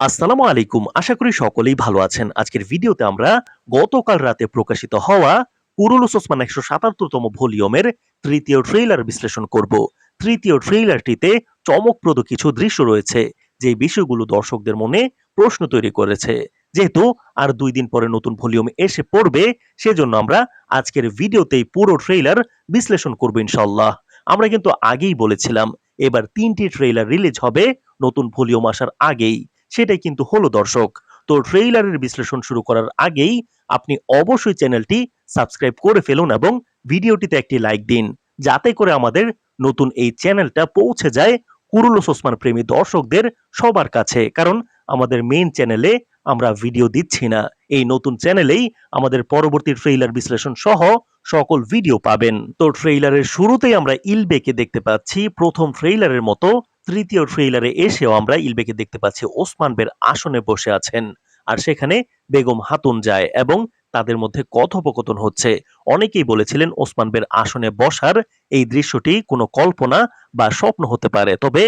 আসসালামু আলাইকুম। আশা করি সকলেই ভালো আছেন। আজকের ভিডিওতে আমরা গতকাল রাতে প্রকাশিত হওয়া কুরুলুস ওসমান একশো সাতাত্তরতম ভলিউমের তৃতীয় ট্রেইলার বিশ্লেষণ করব। তৃতীয় ট্রেইলারটিতে চমকপ্রদ কিছু দৃশ্য রয়েছে, যে বিষয়গুলো দর্শকদের মনে প্রশ্ন তৈরি করেছে। যেহেতু আর দুই দিন পরে নতুন ভলিউম এসে পড়বে, সেজন্য আমরা আজকের ভিডিওতেই পুরো ট্রেইলার বিশ্লেষণ করব ইনশাল্লাহ আমরা কিন্তু আগেই বলেছিলাম, এবার তিনটি ট্রেইলার রিলিজ হবে, নতুন ভলিউম আসার আগেই। সেটাই কিন্তু হলো দর্শক। তো ট্রেইলারের বিশ্লেষণ শুরু করার আগেই আপনি অবশ্যই চ্যানেলটি সাবস্ক্রাইব করে ফেলুন এবং ভিডিওটিতে একটি লাইক দিন। যাতে করে আমাদের নতুন এই চ্যানেলটা পৌঁছে যায় কুরুলুস ওসমান প্রেমী দর্শকদের সবার কাছে। কারণ আমাদের মেইন চ্যানেলে আমরা ভিডিও দিচ্ছি না। এই নতুন চ্যানেলেই আমাদের পরবর্তী ট্রেইলার বিশ্লেষণ সহ সকল ভিডিও পাবেন। তো ট্রেইলারের শুরুতেই আমরা ইলবেকে দেখতে পাচ্ছি। প্রথম ট্রেইলারের মতো তৃতীয় ট্রেইলারে এসেও আমরা ইলবেকে দেখতে পাচ্ছি ওসমান বের আসনে বসে আছেন। আর সেখানে বেগম হাতুন যায় এবং তাদের মধ্যে কথোপকথন হচ্ছে। অনেকেই বলেছিলেন ওসমান বের আসনে বসার এই দৃশ্যটি কোনো কল্পনা বা স্বপ্ন হতে পারে, তবে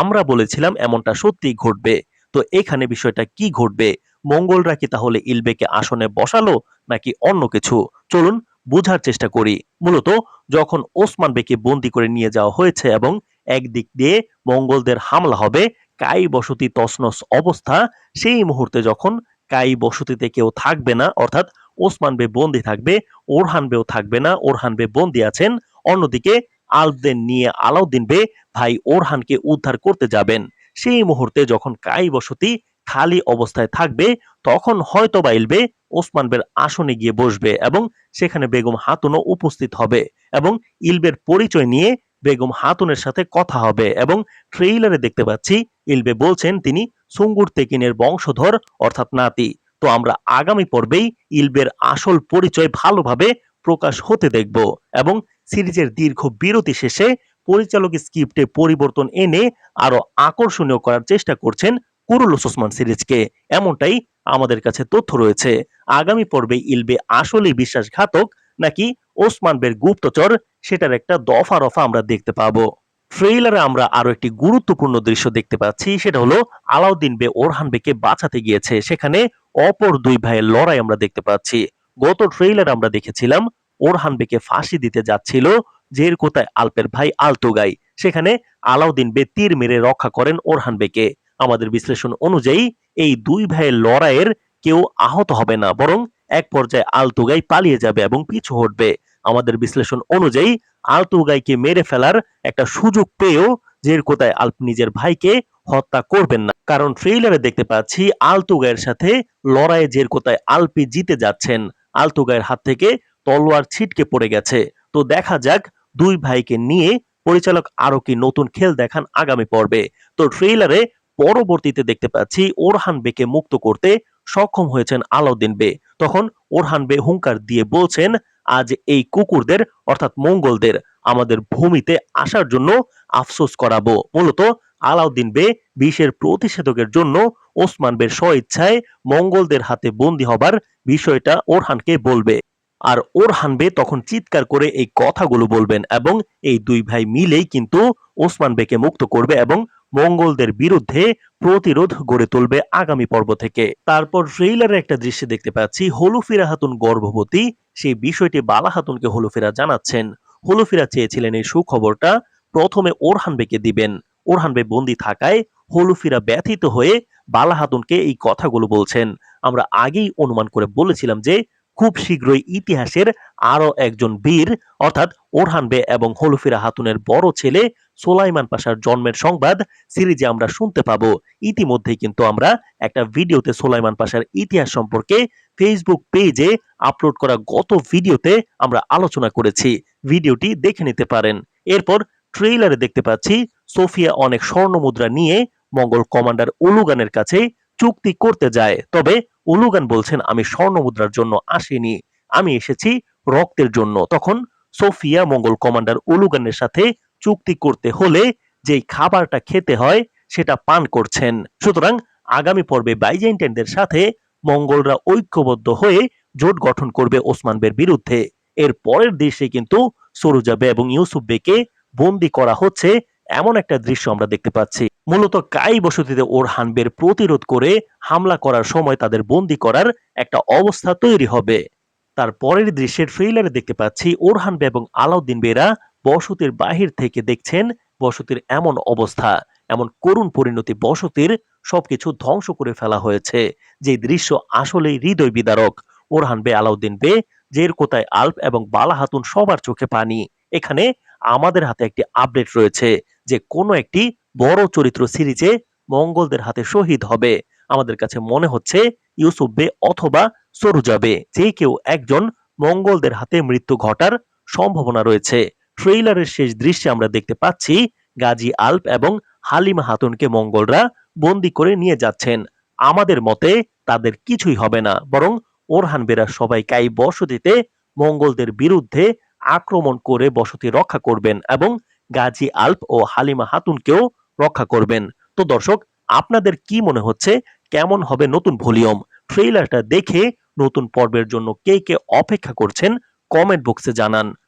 আমরা বলেছিলাম এমনটা সত্যিই ঘটবে। তো এখানে বিষয়টা কি ঘটবে? মঙ্গলরা কি তাহলে ইলবেকে আসনে বসালো নাকি অন্য কিছু? চলুন বোঝার চেষ্টা করি। মূলত যখন ওসমান বেকে বন্দি করে নিয়ে যাওয়া হয়েছে এবং একদিক দিয়ে মঙ্গলদের হামলা হবে, কাই বসতি তসনস অবস্থা, সেই মুহূর্তে যখন কাই বসতিতে কেউ থাকবে না, অর্থাৎ ওসমান বে বন্দি থাকবে, ওরহান বেও থাকবে না, ওরহান বে বন্দি আছেন, অন্যদিকে আলবদের নিয়ে আলাউদ্দিন বে ভাই ওরহানকে উদ্ধার করতে যাবেন। সেই মুহূর্তে যখন কাই বসতি খালি অবস্থায় থাকবে, তখন হয়তো বা ইলবে ওসমান বের আসনে গিয়ে বসবে এবং সেখানে বেগম হাতুনও উপস্থিত হবে এবং ইলবের পরিচয় নিয়ে বেগম হাতুনের সাথে কথা হবে এবং ট্রেইলারে দেখতে পাচ্ছি, ইলবে বলছেন তিনি সুঙ্গুর তেকিনের বংশধর, অর্থাৎ নাতি। তো আমরা আগামী পর্বেই ইলবের আসল পরিচয় ভালোভাবে প্রকাশ হতে দেখব এবং সিরিজের দীর্ঘ বিরতি শেষে পরিচালক স্ক্রিপ্টে পরিবর্তন এনে আরও আকর্ষণীয় করার চেষ্টা করছেন কুরুলুস ওসমান সিরিজকে। এমনটাই আমাদের কাছে তথ্য রয়েছে। আগামী পর্বে ইলবে আসলেই বিশ্বাসঘাতক নাকি ওসমান বের গুপ্তচর? সেটার একটা দফা রফা আমরা দেখতে পাবো। ট্রেইলারে আমরা আরও একটি গুরুত্বপূর্ণ দৃশ্য দেখতে পাচ্ছি, সেটা হলো আলাউদ্দিন বে ওরহান বেকে বাঁচাতে গিয়েছে। সেখানে অপর দুই ভাইয়ের লড়াই আমরা দেখতে পাচ্ছি। গত ট্রেইলার আমরা দেখেছিলাম, ওরহান বেকে ফাঁসি দিতে যাচ্ছিল জের কোথায় আলপের ভাই আলতুগাই। সেখানে আলাউদ্দিন বে তীর মেরে রক্ষা করেন ওরহান বেকে। আমাদের বিশ্লেষণ অনুযায়ী এই দুই ভাইয়ের লড়াইয়ের কেউ আহত হবে না, বরং এক পর্যায়ে আলতুগাই পালিয়ে যাবে এবং পিছু হটবে। আমাদের বিশ্লেষণ অনুযায়ী আলতুগাইকে মেরে ফেলার একটা সুযোগ পেয়েও জের কোথায় আলপ নিজের ভাইকে হত্যা করবেন না। কারণ ট্রেইলারে দেখতে পাচ্ছি আলতুগাইয়ের সাথে লড়াইয়ে জের কোথায় আলপি জিতে যাচ্ছেন। আলতুগাইয়ের হাত থেকে তলোয়ার ছিটকে পড়ে গেছে। তো দেখা যাক দুই ভাইকে নিয়ে পরিচালক আরও কি নতুন খেল দেখান আগামী পর্বে। তো ট্রেইলারে পরবর্তীতে দেখতে পাচ্ছি ওরহান বেকে মুক্ত করতে সক্ষম হয়েছেন আলাউদ্দিন বে। তখন ওরহান বে হুঙ্কার দিয়ে বলছেন, আজ এই কুকুরদের, অর্থাৎ মঙ্গলদের, আমাদের ভূমিতে আসার জন্য আফসোস করাবো। মূলত আলাউদ্দিন বে বিষের প্রতিষেধকের জন্য ওসমান বের স্বইচ্ছায় মঙ্গলদের হাতে বন্দী হবার বিষয়টা ওরহানকে বলবে। আর ওরহান বে তখন চিৎকার করে এই কথাগুলো বলবেন এবং এই দুই ভাই মিলেই কিন্তু ওসমান বেকে মুক্ত করবে এবং মঙ্গলদের বিরুদ্ধে প্রতিরোধ গড়ে তুলবে আগামী পর্ব থেকে। তারপর ট্রেইলারে একটা দৃশ্য দেখতে পাচ্ছি, হলুফিরা হাতুন গর্ভবতী। সেই বিষয়টি বালা হাতুনকে হলুফিরা জানাচ্ছেন। হলুফিরা চেয়েছিলেন এই সুখবরটা, প্রথমে ওরহান বেকে দিবেন। ওরহান বে বন্দি থাকায় হলুফিরা ব্যথিত হয়ে বালা হাতুনকে এই কথাগুলো বলছেন। আমরা আগেই অনুমান করে বলেছিলাম যে, খুব শীঘ্রই ইতিহাসের আরও একজন বীর, অর্থাৎ ওরহান বে এবং হলুফিরা হাতুনের বড় ছেলে সোলাইমান পাশার জন্মের সংবাদ সিরিজে আমরা শুনতে পাব। ইতিমধ্যেই কিন্তু আমরা একটা ভিডিওতে সোলাইমান পাশার ইতিহাস সম্পর্কে ফেসবুক পেজে আপলোড করা গত ভিডিওতে আমরা আলোচনা করেছি। ভিডিওটি দেখে নিতে পারেন। এরপর ট্রেইলারে দেখতে পাচ্ছি, সোফিয়া অনেক স্বর্ণ মুদ্রা নিয়ে মঙ্গল কমান্ডার উলুগানের কাছে চুক্তি করতে যায়। তবে উলুগান বলছেন, আমি স্বর্ণ মুদ্রার জন্য আসিনি। আমি এসেছি রক্তের জন্য। তখন সোফিয়া মঙ্গল কমান্ডার উলুগানের সাথে চুক্তি করতে হলে যেই খাবারটা খেতে হয় সেটা পান করছেন। সুতরাং আগামী পর্বে বাইজেন্টাইনদের সাথে মঙ্গলরা ঐক্যবদ্ধ হয়ে জোট গঠন করবে ওসমান বের বিরুদ্ধে। এর পরের দেশে কিন্তু সরুজা বে এবং ইউসুফ বেকে বন্দি করা হচ্ছে এমন একটা দৃশ্য আমরা দেখতে পাচ্ছি। মূলত কাই বসতিতে ওরহানবের প্রতিরোধ করে হামলা করার সময় তাদের বন্দি করার একটা অবস্থা তৈরি হবে। তার পরের দৃশ্যের ট্রেইলারে দেখতে পাচ্ছি ওরহান বে এবং আলাউদ্দিন বেরা বসতির বাহির থেকে দেখছেন বসতির এমন অবস্থা। এমন করুণ পরিণতি বসতির সবকিছু ধ্বংস করে ফেলা হয়েছে। যে দৃশ্য আসলেই হৃদয় বিদারক। ওরহান বে আলাউদ্দিন বে, জের কোথায় আল্প এবং বালা হাতুন সবার চোখে পানি। এখানে আমাদের হাতে একটি আপডেট রয়েছে যে কোনো একটি বড় চরিত্র সিরিজে মঙ্গলদের হাতে শহীদ হবে। আমাদের কাছে মনে হচ্ছে ইউসুফ বে অথবা সরুজাবে যে কেউ একজন মঙ্গলদের হাতে মৃত্যু ঘটার সম্ভাবনা রয়েছে। ট্রেইলারের শেষ দৃশ্যে আমরা দেখতে পাচ্ছি গাজী আল্প এবং হালিমা হাতুনকে মঙ্গলরা বন্দি করে নিয়ে যাচ্ছেন। আমাদের মতে তাদের কিছুই হবে না, বরং ওরহান বেরা সবাই কাই বসতিতে মঙ্গলদের বিরুদ্ধে আক্রমণ করে বসতি রক্ষা করবেন এবং গাজী আল্প ও হালিমা হাতুনকেও রক্ষা করবেন। তো দর্শক, আপনাদের কি মনে হচ্ছে? কেমন হবে নতুন ভলিউম? ট্রেইলারটা দেখে নতুন পর্বের জন্য কে কে অপেক্ষা করছেন কমেন্ট বক্সে জানান।